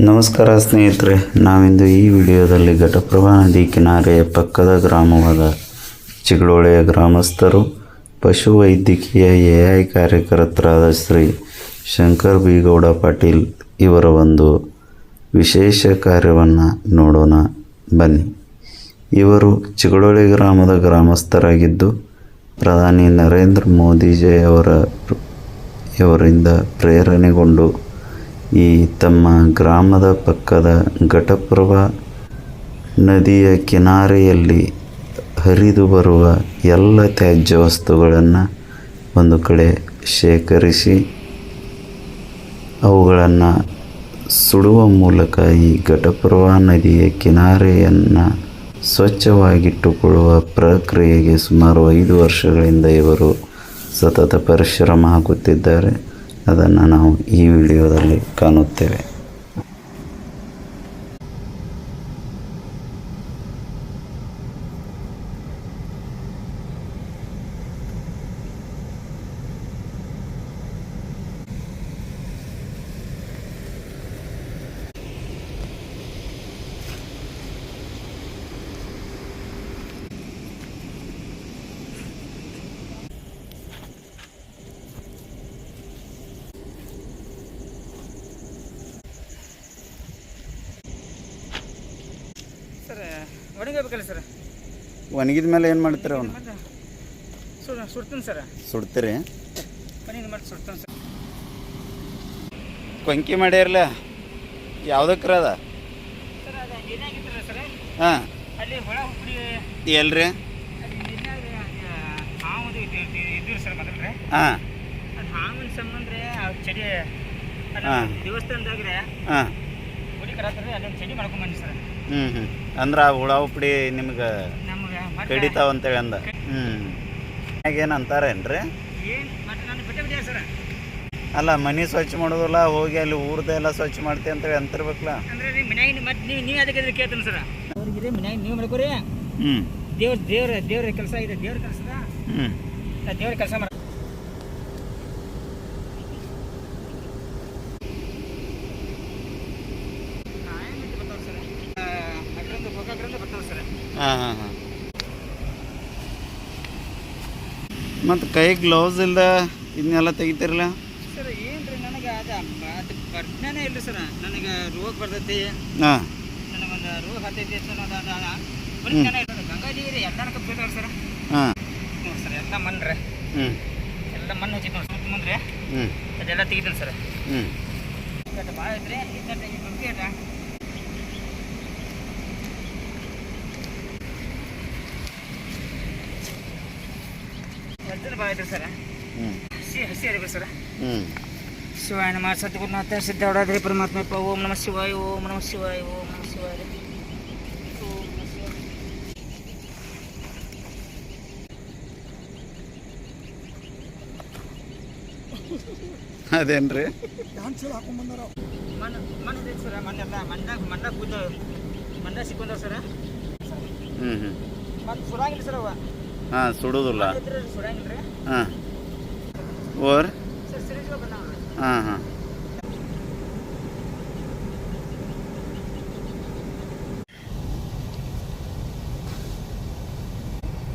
ನಮಸ್ಕಾರ ಸ್ನೇಹಿತರೆ, ನಾವಿಂದು ಈ ವಿಡಿಯೋದಲ್ಲಿ ಘಟಪ್ರಭಾ ನದಿ ಕಿನಾರೆಯ ಪಕ್ಕದ ಗ್ರಾಮವಾದ ಚಿಗಳೋಳೆಯ ಗ್ರಾಮಸ್ಥರು, ಪಶು ವೈದ್ಯಕೀಯ ಐ ಕಾರ್ಯಕರ್ತರಾದ ಶ್ರೀ ಶಂಕರ್ ಬಿಗೌಡ ಪಾಟೀಲ್ ಇವರ ಒಂದು ವಿಶೇಷ ಕಾರ್ಯವನ್ನು ನೋಡೋಣ. ಬನ್ನಿ. ಇವರು ಚಿಗಳೋಳೆ ಗ್ರಾಮದ ಗ್ರಾಮಸ್ಥರಾಗಿದ್ದು, ಪ್ರಧಾನಿ ನರೇಂದ್ರ ಮೋದಿಜಿಯವರ ಇವರಿಂದ ಪ್ರೇರಣೆಗೊಂಡು ಈ ತಮ್ಮ ಗ್ರಾಮದ ಪಕ್ಕದ ಘಟಪ್ರಭಾ ನದಿಯ ಕಿನಾರೆಯಲ್ಲಿ ಹರಿದು ಬರುವ ಎಲ್ಲ ತ್ಯಾಜ್ಯ ವಸ್ತುಗಳನ್ನು ಒಂದು ಕಡೆ ಶೇಖರಿಸಿ ಅವುಗಳನ್ನು ಸುಡುವ ಮೂಲಕ ಈ ಘಟಪ್ರಭಾ ನದಿಯ ಕಿನಾರೆಯನ್ನು ಸ್ವಚ್ಛವಾಗಿಟ್ಟುಕೊಳ್ಳುವ ಪ್ರಕ್ರಿಯೆಗೆ ಸುಮಾರು ಐದು ವರ್ಷಗಳಿಂದ ಇವರು ಸತತ ಪರಿಶ್ರಮ ಹಾಕುತ್ತಿದ್ದಾರೆ. ಅದನ್ನು ನಾವು ಈ ವಿಡಿಯೋದಲ್ಲಿ ಕಾಣುತ್ತೇವೆ. ಸರ್ ಒಣಗಬೇಕಲ್ಲ ಸರ್? ಒಣಗಿದ ಮೇಲೆ ಏನು ಮಾಡ್ತೀರ ಅವನು? ಮತ್ತೆ ಸುಡ್ ಸುಡ್ತೀನಿ ಸರ್. ಸುಡ್ತೀರಿ? ಮನೆಯಿಂದ ಮಾಡಿ ಸುಡ್ತೀನಿ ಸರ್. ಕೊಂಕಿ ಮಾಡ್ಯಾರಲ್ಲ ಯಾವುದಕ್ರ ಅದ? ಸರ್ ಅದು ಹಾಂ. ಹಾಂ ಹಾಂ ಹಾಂ ಎಲ್ರಿ? ಹಾಂ ಹಾಂ ಹಾಂ ಹಾಂ ಹಾಂ. ಹಾಂ ಹಾವಿನ ಸಂಬಂಧ ರೀ ಆ ಚಡಿ ಹಾಂ ಹಾಂ. ದೇವಸ್ಥಾನದಾಗ್ರೆ ಹಾಂ. ಗುಡಿ ಕರಾತ್ರಿ ಅಲ್ಲೊಂದು ಚಡಿ ಮಾಡ್ಕೊಂಡ್ ಬನ್ನಿ ಸರ್. ಹ್ಞೂ ಹ್ಞೂ ಅಂದ್ರೆ ಆ ಹುಳ ಉಪ್ಪಡಿ ನಿಮ್ಗೆ ನಮ್ಗೆ ಮತ್ತೆ ಕಡಿತಾವ ಅಂತೇಳಿ ಅಂದ. ಹ್ಞೂ ಏನು ಅಂತಾರೇನ್ರಿ ಏನು ಮತ್ತೆ ನಾನು ಬಿಟ್ಟೆ ಬಿಟ್ಟಿಯ ಸರ್. ಅಲ್ಲ ಮನೆ ಸ್ವಚ್ಛ ಮಾಡೋದಲ್ಲ ಹೋಗಿ ಅಲ್ಲಿ ಊರ್ದೆಲ್ಲ ಸ್ವಚ್ಛ ಮಾಡ್ತೀವಿ ಅಂತೇಳಿ ಅಂತಿರ್ಬೇಕಲ್ಲ ಅಂದ್ರೆ ನೀವು ಮನ್ಯಾಗ ಮತ್ತೆ ನೀವು ನೀವು ಅದಕ್ಕೆ ಕೇಳ್ತೀನಿ ಸರ್. ಅವ್ರಿಗೆ ರೀ ಮನ್ಯಾಗ ನೀವು ಮಾಡ್ಕೋರಿ ಹ್ಞೂ ದೇವ್ರ ದೇವ್ರ ದೇವ್ರ ಕೆಲಸ ಇದೆ ದೇವ್ರ ಕೆಲಸದ. ಹ್ಞೂ ದೇವ್ರ ಕೆಲಸ ಮಾಡ ಹಾಂ ಹಾಂ ಹಾಂ. ಮತ್ತು ಕೈ ಗ್ಲೌಸ್ ಇಲ್ದ ಇದನ್ನೆಲ್ಲ ತೆಗಿತಿರಲ್ಲ? ಸರ್ ಏನ್ರಿ ನನಗೆ ಅದ ಅದು ಇಲ್ಲ ಇಲ್ರಿ ಸರ್. ನನಗೆ ರೋಗ ಬರ್ತೈತಿ. ಹಾಂ. ನನಗೊಂದು ರೋಗ ಹತ್ತೈತಿ ಅದ ಅದ ಸರ್. ಹಾಂ. ನೋಡಿ ಸರ್ ಎಲ್ಲ ಮಣ್ಣು ಹ್ಞೂ ಎಲ್ಲ ಮಣ್ಣು ಹಚ್ಚಿತ್ತು ನೋಡಿ ಸುತ್ತ ಮುಂದ್ರಿ. ಹ್ಞೂ ಅದೆಲ್ಲ ತೆಗಿತೀನಿ ಸರ್. ಹ್ಞೂ ಭಾಳ ಐತ್ರಿ ಇದ್ದ ಭಾಳ ಸರ್. ಹಸಿ ಹಸಿ ಸರ್. ಶಿವಾಯ ನಮ ಸದ್ಗುರುನಾಥ ಪರಮಾತ್ಮ. ಓಂ ನಮ ಶಿವಾಯ ಓಂ ನಮ ಶಿವಾಯ ಓಂ ನಮ ಶಿವಾಯ. ಅದೇನ್ರಿ? ಮಣ್ಣು ಮಣ್ಣು ಸರ್ ಮಣ್ಣೆಲ್ಲ ಮಣ್ಣಾಗ ಮಣ್ಣಾಗ ಕೂತ ಮಣ್ಣಾಗ ಸಿಕ್ಕೊಂಡಾವ ಸರ. ಹ್ಮ್ ಹ್ಮ್. ಮತ್ತೆ ಸುರಾಗಿಲ್ಲ ಸರ್ ಅವ. ಹಾಂ ಸುಡೋದಿಲ್ಲ. ಹಾಂ. ಓರ್? ಹಾಂ ಹಾಂ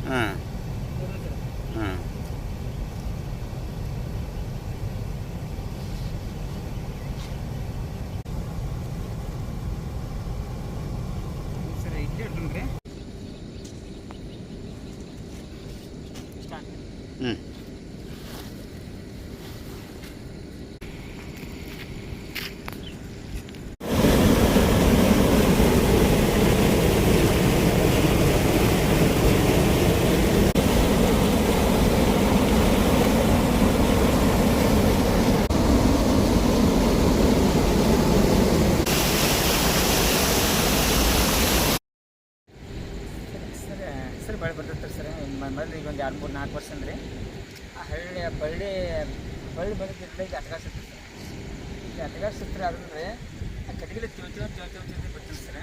ಹಾಂ ಸರ್ ಇಲ್ಲೇ ಇಡ್ತೀನಿ ಸ್ಟಾರ್ಟ್ ಹ್ಞೂ ಸರ್ ಬೆಳೆ ಬರ್ತೈತೆ ಸರ್ ಮೊದಲು ಈಗ ಒಂದು ಎರಡು ಮೂರು ನಾಲ್ಕು ವರ್ಷ ಅಂದರೆ ಆ ಹಳ್ಳಿ ಬಳ್ಳಿ ಬಳ್ಳಿ ಬಂದಿದ್ದ ಈಗ ಅಟ್ಗಾರ್ ಸರ್. ಈಗ ಅಟ್ಗಾರ್ ಸಿಗ್ತಾರೆ ಅದಂದರೆ ಆ ಕಟ್ಟಿಗೆ ತಿಳಿ ತಿಳಿ ತಿಳಿ ತಿಳಿ ತಿಳಿ ಬರ್ತದೆ ಸರ್.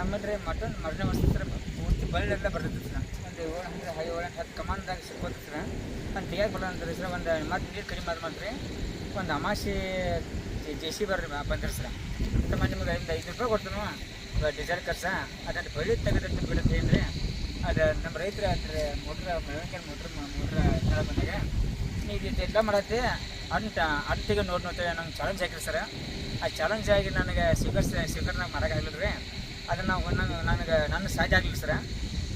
ಆಮೇಲೆ ಮಟನ್ ಮರನೇ ವರ್ಷ ಸರ್, ಪೂರ್ತಿ ಬಳ್ಳೆಲ್ಲ ಬರ್ತೈತೆ ಸರ್. ಒಂದು ಏಳು ಹಂಗೆ ಹೈ ಏಳು ಹತ್ತು ಕಮಾನ್ದಾಗ ಸಿಕ್ಕೋತೈತೆ ಸರ್. ಒಂದು ತೆಗಿಯಕ್ಕೆ ಬರಲ್ಲ ಅಂದ್ರೆ ಸರ್, ಒಂದು ಮತ್ತೆ ನೀರು ಕಡಿಮೆ ಆದ ಮಾತ್ರ ಒಂದು ಅಮಾಸೆ ಜೆ ಸಿ ಬರ್ರಿ ಬಂದ್ರಿ ಸರ್. ಮತ್ತೆ ನಿಮ್ಗೆ ಐದು ಐದು ರೂಪಾಯಿ ಕೊಡ್ತೀನೋ ಡೀಸೆಲ್ ಕರ್ಸ ಅದನ್ನು ಬಳಿ ತೆಗೆದಂತ ಬಿಡುತ್ತೆ ಏನ್ರಿ ಅದು ನಮ್ಮ ರೈತರ ಅದ್ರ ಮೋಟ್ರ್ ಮೆಳವಣಿಗೆ ಮೋಟ್ರ್ ಮೋಟ್ರ್ ಕೆಳಗೆ ಬಂದಾಗ. ನೀವು ಇದೆಲ್ಲ ಮಾಡತ್ತೆ. ಅಂಟ ಅಂಟಿಗೆ ನೋಡಿ ನೋಡ್ತೇವೆ ನಂಗೆ ಚಾಲೆಂಜ್ ಹಾಕಿರಿ ಸರ್. ಆ ಚಾಲೆಂಜ್ ಆಗಿ ನನಗೆ ಸ್ವೀಕರಿಸ ಸ್ವೀಕರಣೆ ಮಾಡೋಕ್ಕಾಗಲಿಲ್ಲ ರೀ. ಅದನ್ನು ನಾನು ನನಗೆ, ನನ್ನ ಸಾಧ್ಯ ಆಗಲಿಲ್ಲ ಸರ್.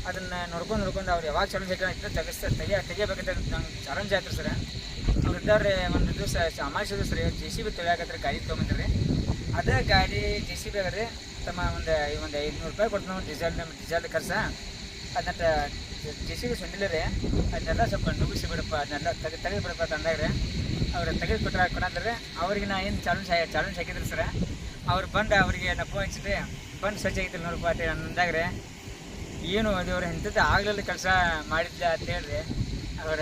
ಅದನ್ನು ನೋಡ್ಕೊಂಡು ನೋಡ್ಕೊಂಡು ಅವ್ರು ಯಾವಾಗ ಚಾಲೆಂಜ್ ಹಾಕಿದ್ರೆ ತೆಗಿಸ್ ತೆಗಿಯ ತೆಗಿಬೇಕಂತ ನಂಗೆ ಚಾಲೆಂಜ್ ಆಯ್ತು ಸರ್. ಅವ್ರು ಇದ್ದಾರೆ ಒಂದು ದಿವಸ ಸಮಾಜದ್ದು ದಿವಸ ರೀ. ಜೆ ಸಿ ಬಿ ತೊಳೆಯಾಕತ್ರ ಗಾಡಿ ತೊಗೊಂಡ್ರಿ ಅದೇ ಗಾಡಿ ಜೆ ಸಿ ಬಿ ಆಗದ್ರಿ ತಮ್ಮ ಒಂದು ಒಂದು ಐದುನೂರು ರೂಪಾಯಿ ಕೊಟ್ಟು ಡೀಸೆಲ್ ಡೀಸೆಲ್ ಖರ್ಚ. ಅದನ್ನ ಜೆ ಸಿ ಬಿ ಸೊಂಡಿಲ್ಲ ರೀ ಅದನ್ನೆಲ್ಲ ಸ್ವಲ್ಪ ನುಗ್ಗಿಸಿ ಬಿಡಪ್ಪ ಅದನ್ನೆಲ್ಲ ತೆಗೆ, ತೆಗೆದು ಬಿಡಪ್ಪ ತಂದಾಗ್ರೆ ಅವ್ರು ತೆಗೆದು ಕೊಟ್ಟರೆ ಕೊಡಂದ್ರೆ ಅವ್ರಿಗೆ ನಾ ಏನು ಚಾಲೆಂಜ್ ಚಾಲೆಂಜ್ ಹಾಕಿದ್ರು ಸರ, ಅವ್ರು ಬಂದು ಅವರಿಗೆ ನಾ ಫೋನ್ ಹಚ್ಚಿದ್ರೆ ಬಂದು ಸ್ವಚ್ಛ ಆಗಿದ್ರು ನೋಡಪ್ಪ ಅಂತ ಅಂದಾಗ್ರೆ, ಏನು ಅದು ಅವ್ರು ಎಂಥದ್ದು ಆಗ್ಲಿಲ್ಲ ಕೆಲಸ ಮಾಡಿದ್ದ ಅಂತ ಹೇಳ್ರಿ ಅವರ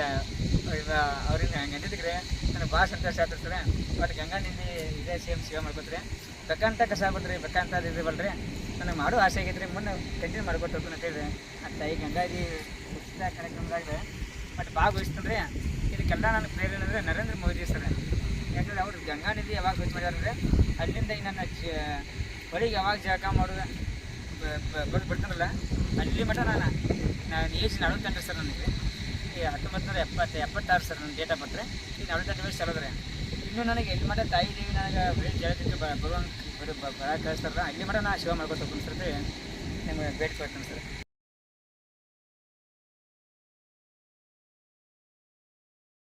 ಅವ್ರಿಗೆ ಹಂಗೆ ಎಂದಿದ್ರೆ ನನಗೆ ಭಾಳ ಸಂತೋಷ ಆಯ್ತು ಸರ್ ಬಟ್ ಗಂಗಾ ನಿಂದಿ ಇದೇ ಸೇಮ್ ಸೇವೆ ಮಾಡ್ಕೊತ್ರಿ ಬೇಕಂತ ಕಸ ಬಿಡ್ರಿ ಬೇಕಂತ ಇದು ಬಲ್ರಿ ನನಗೆ ಮಾಡೋ ಆಸೆ ಆಗೈತೆ ರೀ ಮುಂದೆ ಕಂಟಿನ್ಯೂ ಹೋಗ್ತೀನಿ ಅಂತ ಹೇಳಿ ಆ ತಾಯಿ ಗಂಗಾಜಿ ಉಚಿತ ಕಾರ್ಯಕ್ರಮದಾಗ ಬಟ್ ಭಾಗವಹಿಸ್ತೀನಿ ರೀ ಇದಕ್ಕೆಲ್ಲ ನನ್ನ ಪ್ರೇರಣೆ ಅಂದರೆ ನರೇಂದ್ರ ಮೋದಿ ಸರ್. ಯಾಕಂದ್ರೆ ಅವರು ಗಂಗಾ ನದಿ ಯಾವಾಗ ಸ್ವಚ್ಛ ಮಾಡ್ಯಾರಂದ್ರೆ ಅಲ್ಲಿಂದ ಈ ನನ್ನ ಜ, ಹೊಳಿಗೆ ಯಾವಾಗ ಜಾಗ ಮಾಡೋದು ಬಂದು ಬಿಡ್ತಾರಲ್ಲ, ಅಲ್ಲಿ ಮಟ್ಟ ನಾನು ನಾನು ಏಜ್ ನಲವತ್ತೆಂಟು ಸರ್ ನನಗೆ. ಈ ಹತ್ತೊಂಬತ್ತು ನೂರ ಎಪ್ಪತ್ತು, ಎಪ್ಪತ್ತಾರು ಸರ್ ನನ್ನ ಡೇಟ್ ಆಫ್ ಬರ್ತ್. ಈ ನಲವತ್ತೆಂಟು ವಯಸ್ಸು ಸರೋದ್ರೆ ಇನ್ನೂ ನನಗೆ ಎಲ್ಲಿ ಮಟ್ಟ ತಾಯಿ ದೇವಿ ನನಗೆ ಬೆಳೆ ಜಳಕಕ್ಕೆ ಬರುವಂಗೆ ಬರ ಕಳಿಸ್ತಾರಲ್ಲ ಅಲ್ಲಿ ಮಟ್ಟ ನಾ ಶಿವ ಮಾಡ್ಕೊತ ಕುಂದ್ರೆ ನಿಮಗೆ ಭೇಟಿ ಕೊಡ್ತೀನಿ ಸರ್.